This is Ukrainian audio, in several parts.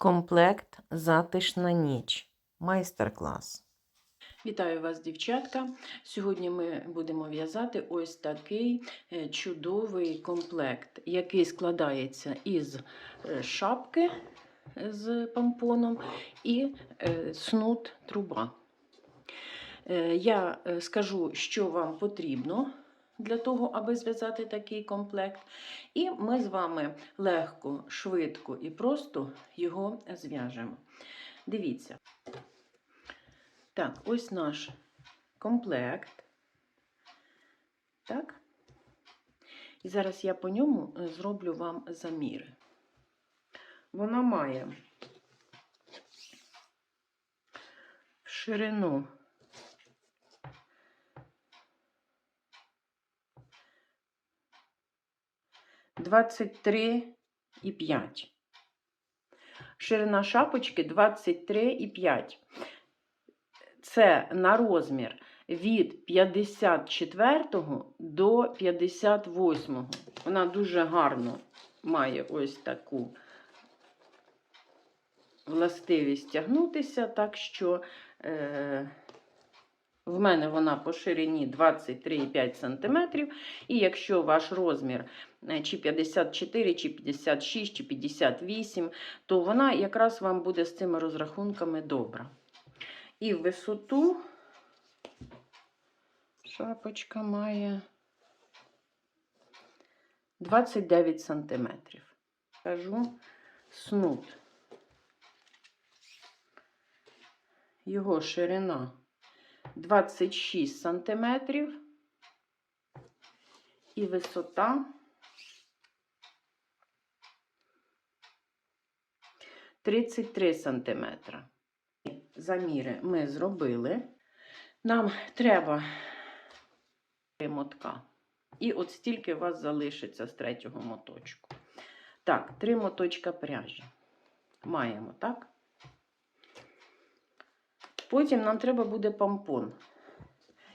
Комплект Затишна ніч. Майстер-клас. Вітаю вас, дівчатка. Сьогодні ми будемо в'язати ось такий е, чудовий комплект, який складається із е, шапки з помпоном і е, снуд труба. Я скажу, що вам потрібно для того, аби зв'язати такий комплект. І ми з вами легко, швидко і просто його зв'яжемо. Дивіться. Так, ось наш комплект. Так. І зараз я по ньому е, зроблю вам заміри. Вона має ширину двадцять три і п'ять. Ширина шапочки 23,5 це на розмір від 54 до 58. Вона дуже гарно має ось таку властивість тягнутися, так що е, в мене вона по ширині 23,5 см. І якщо ваш розмір чи 54, чи 56, чи 58, то вона якраз вам буде з цими розрахунками добра. І висоту шапочка має 29 сантиметрів. Кажу снуд. Його ширина 26 сантиметрів і висота 33 сантиметра заміри ми зробили. Нам треба три мотка. І от стільки у вас залишиться з третього моточку. Так, три моточка пряжі. Маємо, так? Потім нам треба буде помпон.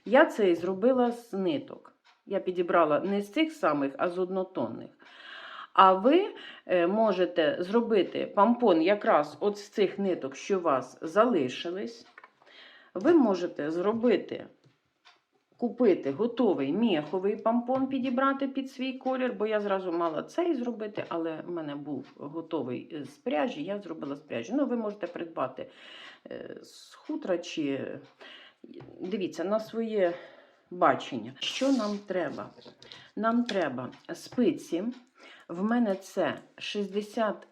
Я цей зробила з ниток. Я підібрала не з цих самих, а з однотонних. А ви е, можете зробити помпон якраз от з цих ниток, що у вас залишились. Ви можете зробити, купити готовий мєховий помпон, підібрати під свій колір, бо я зразу мала цей зробити, але в мене був готовий з пряжі, я зробила з пряжі. Ну, ви можете придбати е, з хутра чи дивіться на своє бачення. Що нам треба? Нам треба спиці. В мене це 60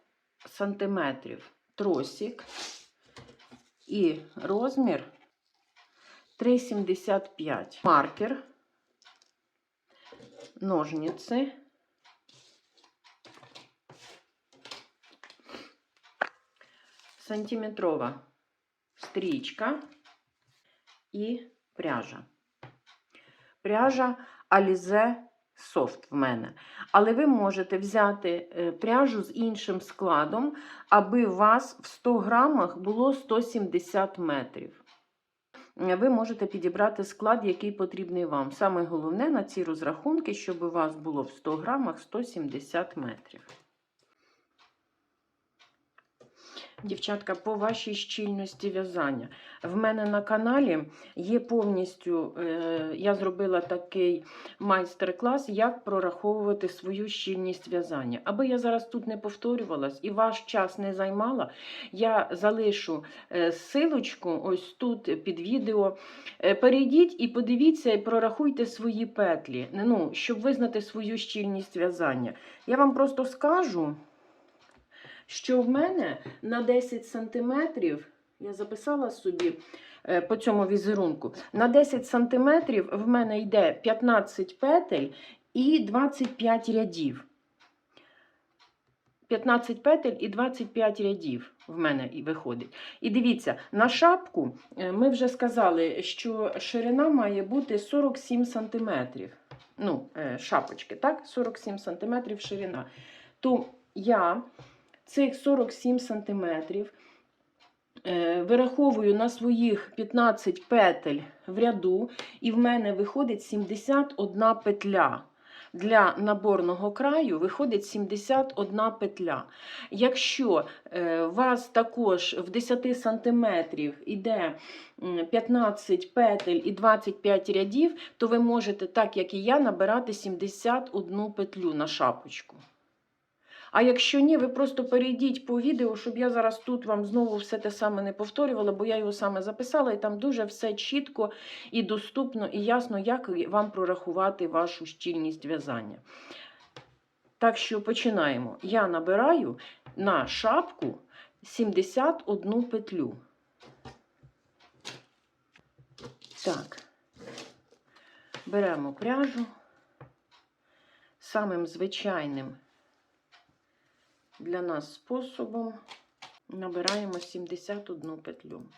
сантиметрів тросик і розмір 3,75. Маркер, ножниці, сантиметрова стрічка і пряжа. Пряжа Alize софт в мене. Але ви можете взяти е, пряжу з іншим складом, аби у вас в 100 грамах було 170 метрів. Е, Ви можете підібрати склад, який потрібний вам. Саме головне на ці розрахунки, щоб у вас було в 100 грамах 170 метрів. Дівчатка, по вашій щільності в'язання. В мене на каналі є повністю, е, я зробила такий майстер-клас, як прораховувати свою щільність в'язання. Аби я зараз тут не повторювалась і ваш час не займала, я залишу е, силочку ось тут під відео. Е, перейдіть і подивіться, і прорахуйте свої петлі, ну, щоб визнати свою щільність в'язання. Я вам просто скажу що в мене на 10 сантиметрів, я записала собі е, по цьому візерунку, на 10 сантиметрів в мене йде 15 петель і 25 рядів. 15 петель і 25 рядів в мене і виходить. І дивіться, на шапку е, ми вже сказали, що ширина має бути 47 сантиметрів. Ну, е, шапочки, так? 47 сантиметрів ширина. То я цих 47 см вираховую на своїх 15 петель в ряду, і в мене виходить 71 петля. для наборного краю виходить 71 петля. Якщо е, у вас також в 10 см йде 15 петель і 25 рядів, то ви можете, так як і я, набирати 71 петлю на шапочку. А якщо ні, ви просто перейдіть по відео, щоб я зараз тут вам знову все те саме не повторювала, бо я його саме записала, і там дуже все чітко і доступно, і ясно, як вам прорахувати вашу щільність в'язання. Так що починаємо. Я набираю на шапку 71 петлю. Так, беремо пряжу самим звичайним для нас способом набираємо 71 петлю.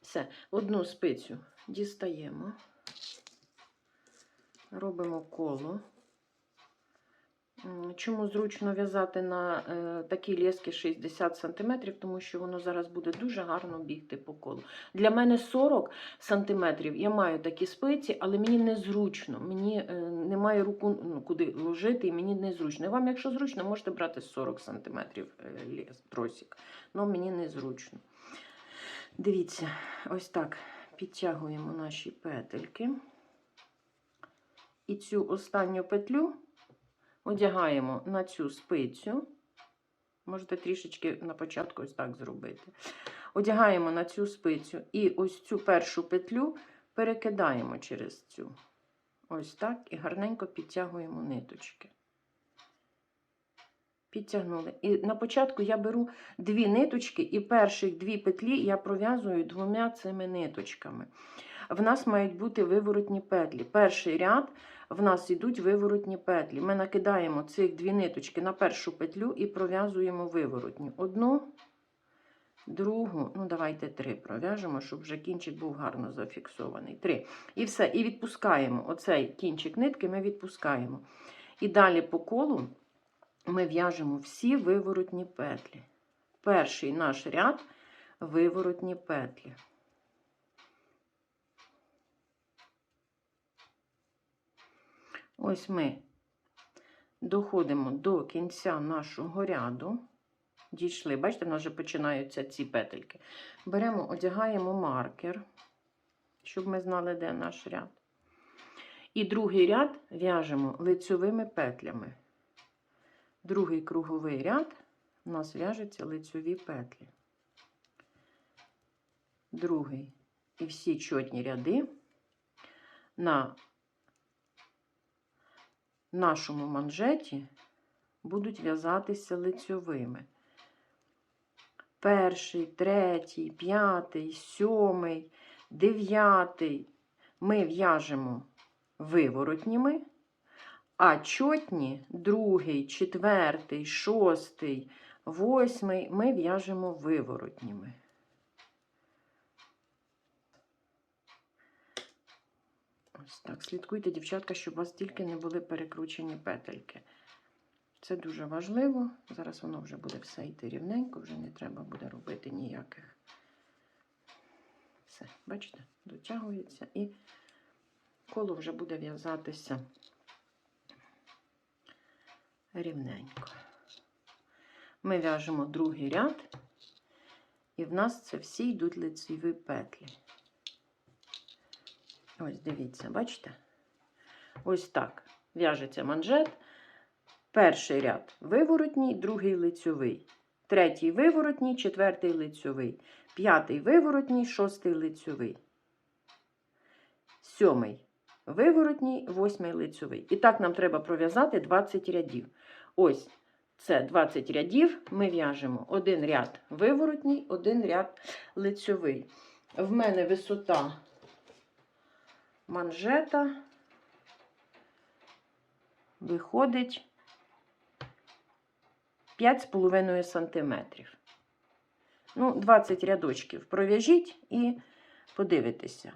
Все, одну спицю дістаємо, робимо коло. Чому зручно в'язати на е, такі лески 60 см, тому що воно зараз буде дуже гарно бігти по колу. Для мене 40 см, я маю такі спиці, але мені незручно. Мені е, немає руку ну, куди ложити, і мені незручно. І вам, якщо зручно, можете брати 40 см е, лес, тросик. але мені незручно. Дивіться, ось так підтягуємо наші петельки. І цю останню петлю одягаємо на цю спицю. Можете трішечки на початку ось так зробити. Одягаємо на цю спицю і ось цю першу петлю перекидаємо через цю. Ось так, і гарненько підтягуємо ниточки. Підтягнули. І на початку я беру дві ниточки, і перших дві петлі я пров'язую двома цими ниточками. В нас мають бути виворотні петлі. Перший ряд в нас йдуть виворотні петлі. Ми накидаємо цих дві ниточки на першу петлю і пров'язуємо виворотню. Одну, другу, ну давайте три пров'яжемо, щоб вже кінчик був гарно зафіксований. Три. І все. І відпускаємо. Оцей кінчик нитки ми відпускаємо. І далі по колу ми в'яжемо всі виворотні петлі. Перший наш ряд виворотні петлі. Ось ми доходимо до кінця нашого ряду. Дійшли, бачите, в нас вже починаються ці петельки. Беремо, одягаємо маркер, щоб ми знали, де наш ряд. І другий ряд в'яжемо лицьовими петлями. Другий круговий ряд у нас в'яжеться лицьові петлі. Другий і всі чотні ряди на нашому манжеті будуть в'язатися лицьовими. Перший, третій, п'ятий, сьомий, дев'ятий ми в'яжемо виворотніми, а чотні, другий, четвертий, шостий, восьмий ми в'яжемо виворотніми. Ось так. Слідкуйте, дівчатка, щоб у вас тільки не були перекручені петельки. Це дуже важливо. Зараз воно вже буде все йти рівненько, вже не треба буде робити ніяких. Все, бачите, дотягується і коло вже буде в'язатися рівненько. Ми в'яжемо другий ряд, і в нас це всі йдуть лицеві петлі. Ось дивіться, бачите? Ось так в'яжеться манжет. Перший ряд виворотній, другий лицьовий. Третій виворотній, четвертий лицьовий. П'ятий виворотній, шостий лицьовий. Сьомий виворотній, восьмий лицьовий. І так нам треба пров'язати 20 рядів. Ось це 20 рядів. Ми в'яжемо один ряд виворотній, один ряд лицьовий. В мене висота манжета виходить 5,5 сантиметрів. Ну, 20 рядочків пров'яжіть і подивитеся.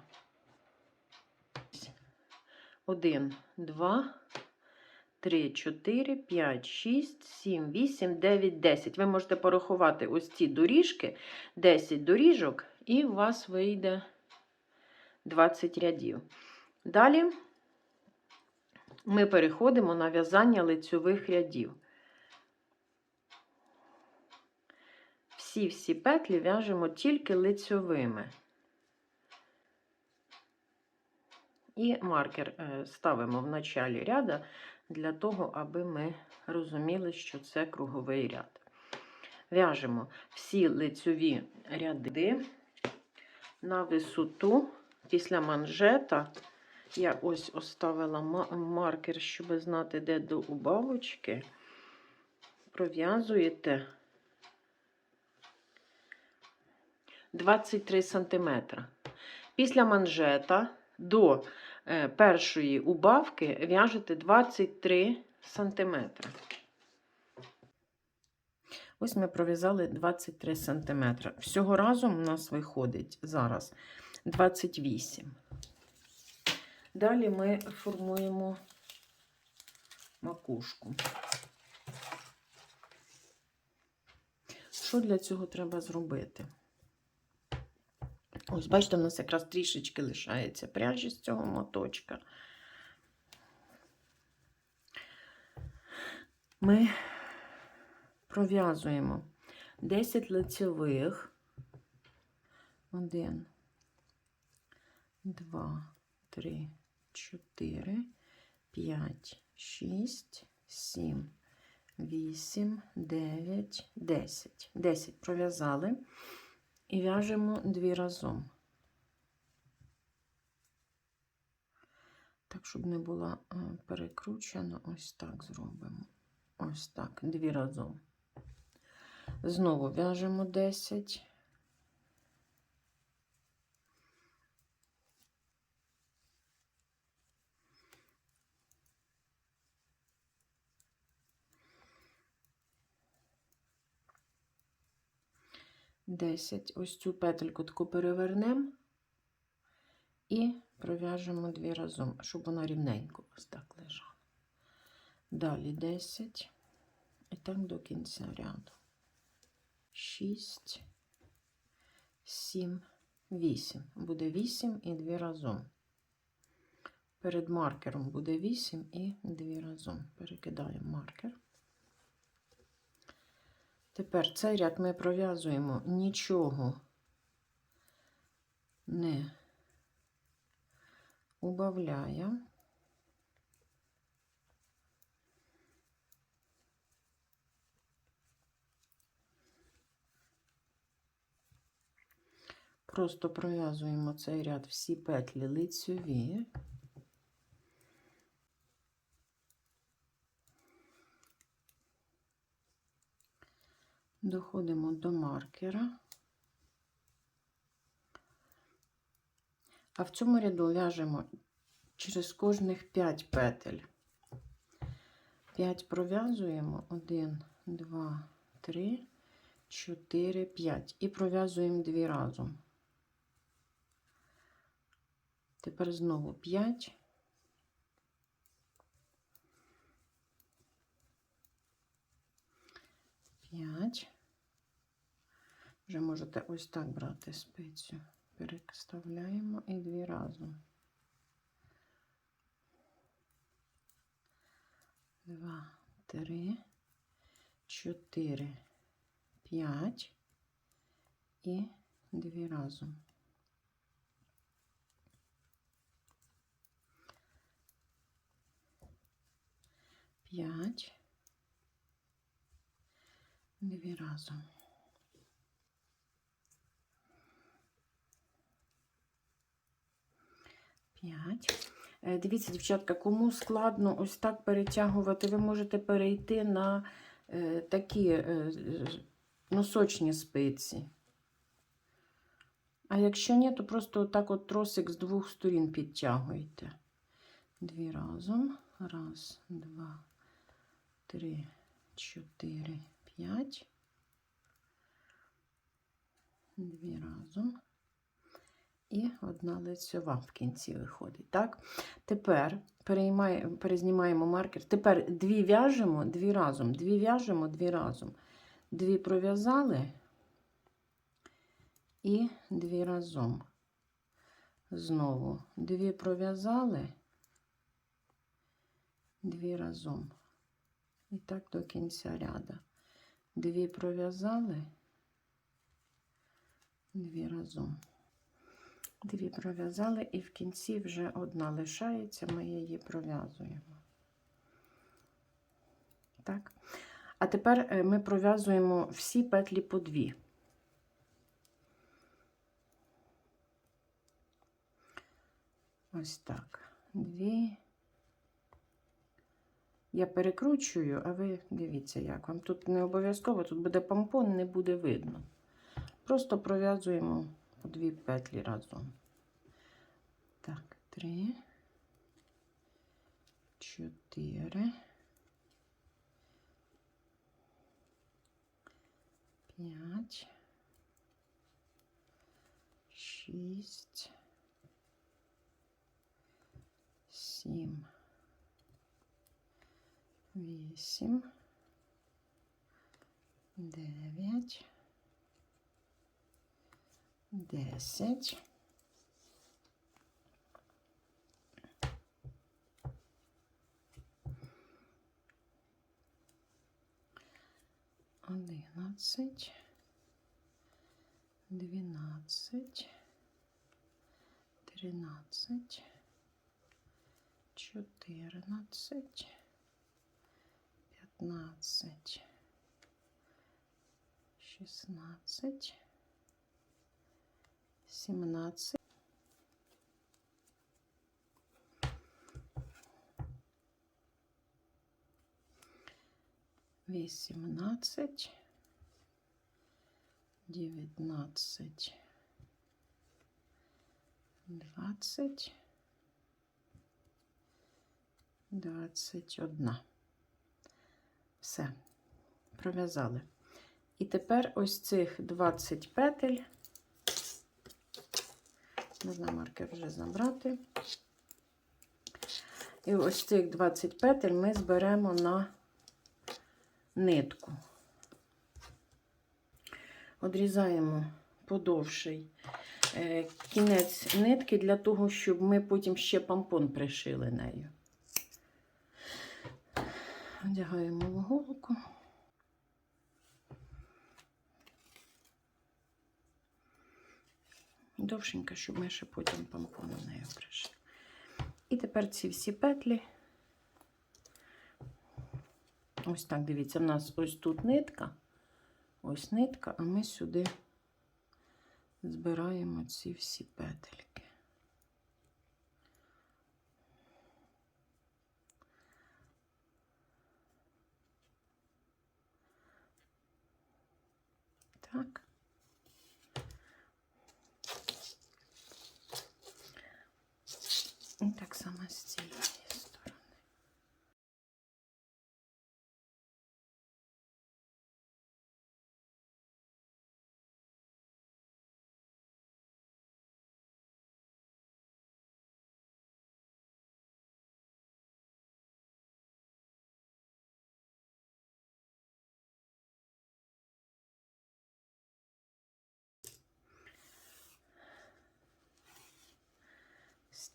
Один, два, 3, 4, 5, 6, 7, 8, 9, 10. Ви можете порахувати ось ці доріжки, 10 доріжок, і у вас вийде 20 рядів. Далі ми переходимо на в'язання лицьових рядів. Всі-всі петлі в'яжемо тільки лицьовими. І маркер е, ставимо в началі ряда для того, аби ми розуміли, що це круговий ряд. В'яжемо всі лицьові ряди на висоту після манжета. Я ось оставила маркер, щоб знати, де до убавочки. Пров'язуєте 23 см. Після манжета до е, першої убавки в'яжете 23 см. Ось ми пров'язали 23 см. Всього разом у нас виходить зараз 28. Далі ми формуємо макушку. Що для цього треба зробити? Ось, бачите, у нас якраз трішечки лишається пряжі з цього моточка. Ми пров'язуємо 10 лицевих. 1, 2, 3, 4, 5, 6, 7, 8, 9, 10. 10 пров'язали і в'яжемо дві разом. Так, щоб не була е, перекручена, ось так зробимо. Ось так, дві разом. Знову в'яжемо 10. Десять. Ось цю петельку таку перевернемо і пров'яжемо дві разом, щоб вона рівненько ось так лежала. Далі 10. І так до кінця ряду. 6, 7, 8. Буде 8 і 2 разом. Перед маркером буде 8 і 2 разом. Перекидаємо маркер. Тепер цей ряд ми пров'язуємо нічого не убавляємо. Просто пров'язуємо цей ряд всі петлі лицьові. Доходимо до маркера. А в цьому ряду в'яжемо через кожних 5 петель. 5 пров'язуємо 1, 2, 3, 4, 5 і пров'язуємо дві разом. Тепер знову 5. П'ять. Вже можете ось так брати спицю. Переставляємо і дві разом. Два, три, чотири, п'ять і дві разом. П'ять. Дві разом. П'ять. Е, Дивіться, дівчатка, кому складно ось так перетягувати, ви можете перейти на е, такі е, носочні спиці. А якщо ні, то просто отак от тросик з двох сторін підтягуйте. Дві разом. Раз, два, три, чотири, п'ять. Дві разом. І одна лицьова в кінці виходить. Так? Тепер перезнімаємо маркер. Тепер дві в'яжемо, дві разом. Дві в'яжемо, дві разом. Дві пров'язали і дві разом. Знову дві пров'язали, дві разом. І так до кінця ряда. Дві пров'язали, дві разом. Дві пров'язали, і в кінці вже одна лишається, ми її пров'язуємо. Так. А тепер е, ми пров'язуємо всі петлі по дві. Ось так. Дві. Я перекручую, а ви дивіться, як вам. Тут не обов'язково, тут буде помпон, не буде видно. Просто пров'язуємо дві петлі разом. Так, три, чотири, п'ять, шість, сім, вісім, дев'ять, десять. Одинадцять, дванадцять, тринадцять, чотирнадцять, п'ятнадцять, шістнадцять, сімнадцять. Вісімнадцять, дев'ятнадцять, двадцять, двадцять одна. Все, пров'язали. І тепер ось цих 20 петель. Можна маркер вже забрати. І ось цих 20 петель ми зберемо на нитку. Одрізаємо подовший е, кінець нитки для того, щоб ми потім ще помпон пришили нею. Одягаємо в голку. Довшенько, щоб ми ще потім помпон на нею пришили. І тепер ці всі петлі. Ось так, дивіться, в нас ось тут нитка, ось нитка, а ми сюди збираємо ці всі петельки. Так. Так само з цієї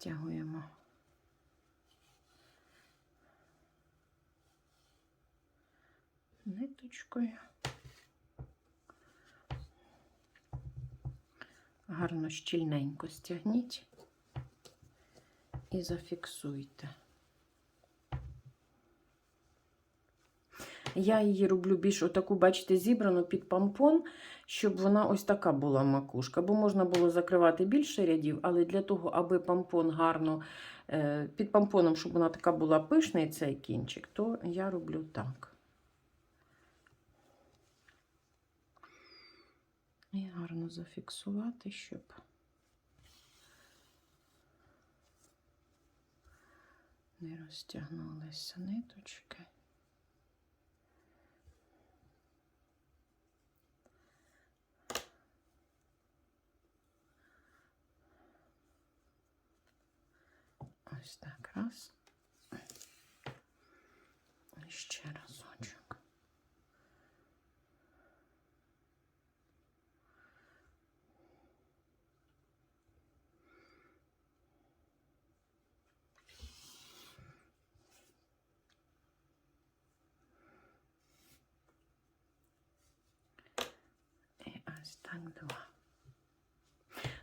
Стягуємо. Ниточкою. Гарно щільненько стягніть і зафіксуйте. Я її роблю більш отаку, бачите, зібрану під помпон, щоб вона ось така була макушка. Бо можна було закривати більше рядів, але для того, аби помпон гарно е, під помпоном, щоб вона така була пишна, і цей кінчик, то я роблю так. І гарно зафіксувати, щоб не розтягнулися ниточки. Ось так, раз. І Ще разочок. Так два.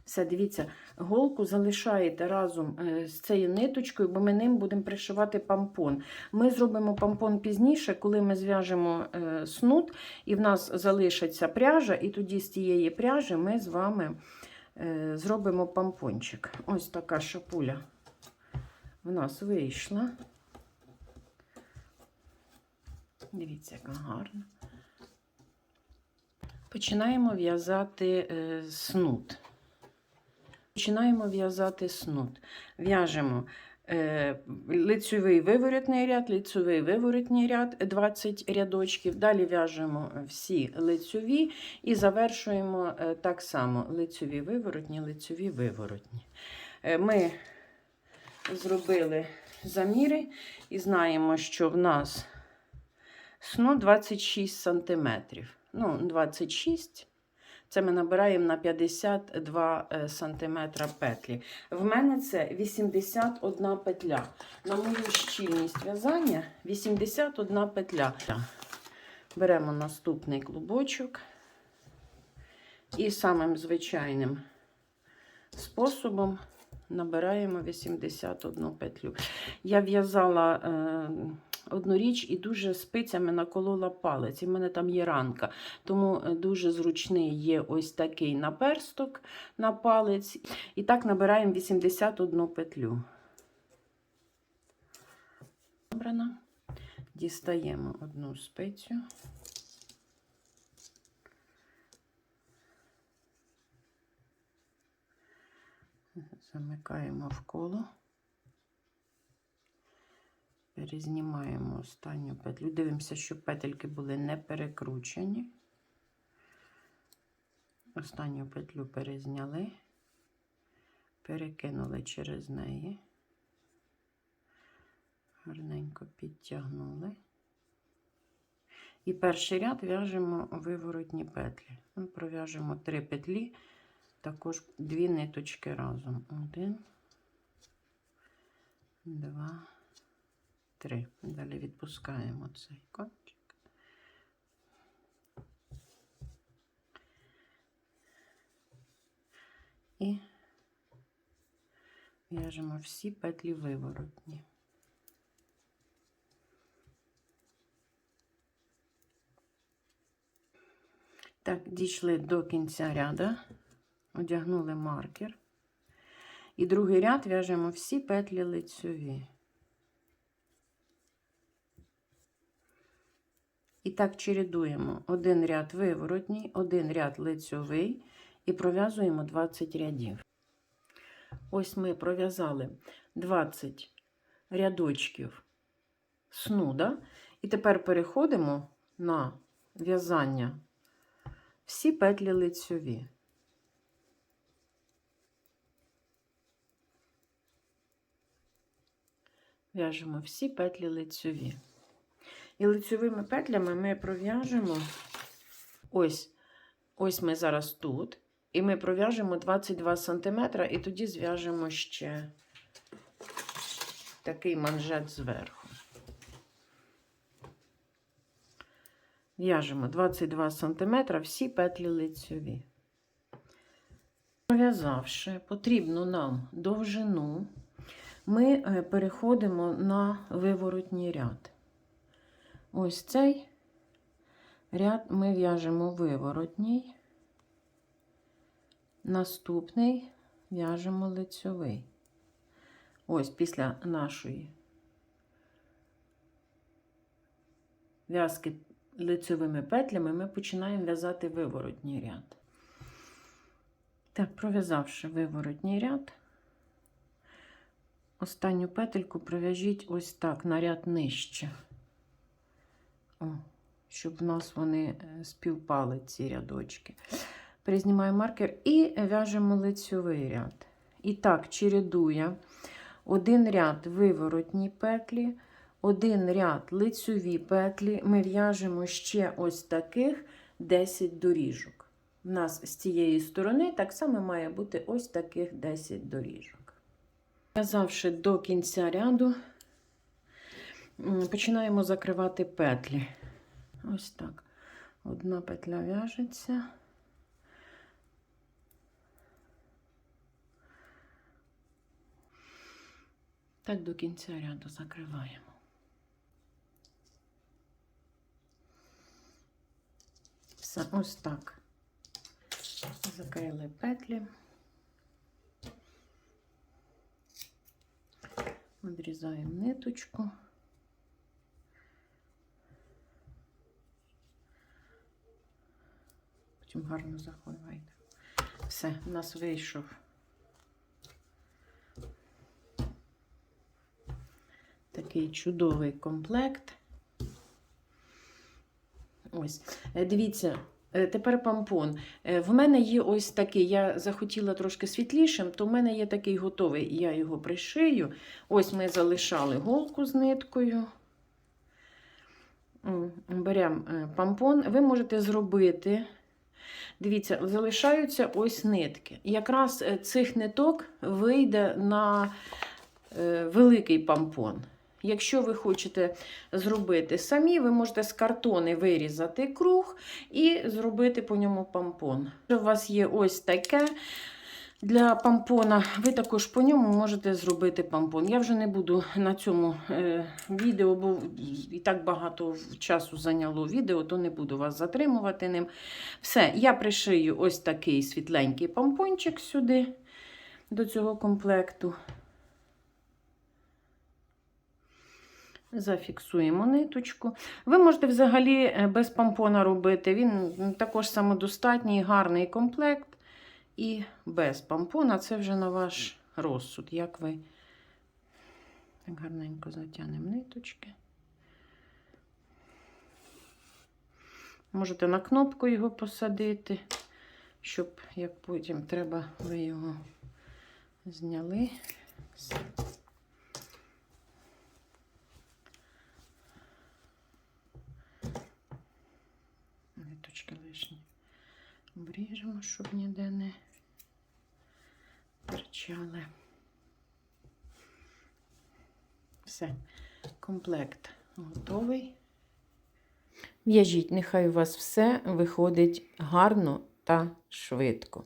Все, дивіться, голку залишаєте разом е, з цією ниточкою, бо ми ним будемо пришивати помпон. Ми зробимо помпон пізніше, коли ми зв'яжемо е, снуд, і в нас залишиться пряжа, і тоді з тієї пряжі ми з вами е, зробимо помпончик. Ось така шапуля в нас вийшла. Дивіться, яка гарна. Починаємо в'язати снуд. Починаємо в'язати снуд. В'яжемо е, лицьовий виворотний ряд, лицьовий виворотний ряд 20 рядочків. Далі в'яжемо всі лицьові і завершуємо е, так само лицьові виворотні, лицьові виворотні. Е, ми зробили заміри і знаємо, що в нас снуд 26 см. Ну, 26 це ми набираємо на 52 е, см петлі. В мене це 81 петля. На мою щільність в'язання 81 петля. Беремо наступний клубочок і самим звичайним способом набираємо 81 петлю. Я в'язала е, одну річ і дуже спицями наколола палець. І в мене там є ранка. Тому е, дуже зручний є ось такий наперсток на палець. І так набираємо 81 петлю. Набрана. Дістаємо одну спицю. Замикаємо в коло. Перезнімаємо останню петлю. Дивимося, щоб петельки були не перекручені. Останню петлю перезняли, перекинули через неї, гарненько підтягнули. І перший ряд в'яжемо виворотні петлі. Ми пров'яжемо три петлі, також дві ниточки разом. Один, два, три. Далі відпускаємо цей кончик. І в'яжемо всі петлі виворотні. Так, дійшли до кінця ряда, одягнули маркер. І другий ряд в'яжемо всі петлі лицьові. І так чередуємо один ряд виворотній, один ряд лицьовий і пров'язуємо 20 рядів. Ось ми пров'язали 20 рядочків снуда, і тепер переходимо на в'язання всі петлі лицьові. В'яжемо всі петлі лицьові. І лицьовими петлями ми пров'яжемо ось, ось ми зараз тут, і ми пров'яжемо 22 см, і тоді зв'яжемо ще такий манжет зверху. В'яжемо 22 см всі петлі лицьові. Пров'язавши потрібну нам довжину, ми е, переходимо на виворотній ряд. Ось цей ряд ми в'яжемо виворотній, наступний в'яжемо лицьовий. Ось після нашої в'язки лицьовими петлями ми починаємо в'язати виворотній ряд. Так, пров'язавши виворотній ряд, останню петельку пров'яжіть ось так на ряд нижче. О, щоб в нас вони е, співпали ці рядочки. Признімаю маркер і в'яжемо лицьовий ряд. І так, чередує один ряд виворотні петлі, один ряд лицьові петлі. Ми в'яжемо ще ось таких 10 доріжок. У нас з цієї сторони так само має бути ось таких 10 доріжок. В'язавши до кінця ряду, починаємо закривати петлі. Ось так. Одна петля в'яжеться. Так до кінця ряду закриваємо. Все, ось так. Закрили петлі. Відрізаємо ниточку. Потім гарно заховайте. Все, у нас вийшов. Такий чудовий комплект. Ось, Е, дивіться, е, тепер помпон. Е, В мене є ось такий, я захотіла трошки світлішим, то в мене є такий готовий, я його пришию. Ось ми залишали голку з ниткою. Беремо помпон. Ви можете зробити. Дивіться, залишаються ось нитки. Якраз е, цих ниток вийде на е, великий помпон. Якщо ви хочете зробити самі, ви можете з картони вирізати круг і зробити по ньому помпон. У вас є ось таке для помпона, ви також по ньому можете зробити помпон. Я вже не буду на цьому е, відео, бо і так багато часу зайняло відео, то не буду вас затримувати ним. Все, я пришию ось такий світленький помпончик сюди, до цього комплекту. Зафіксуємо ниточку. Ви можете взагалі е, без помпона робити. Він також самодостатній, гарний комплект. І без помпона це вже на ваш розсуд. Як ви так гарненько затягнемо ниточки. Можете на кнопку його посадити, щоб як потім треба, ви його зняли. Ниточки лишні обріжемо, щоб ніде не торчали. Все, комплект готовий. В'яжіть, нехай у вас все виходить гарно та швидко.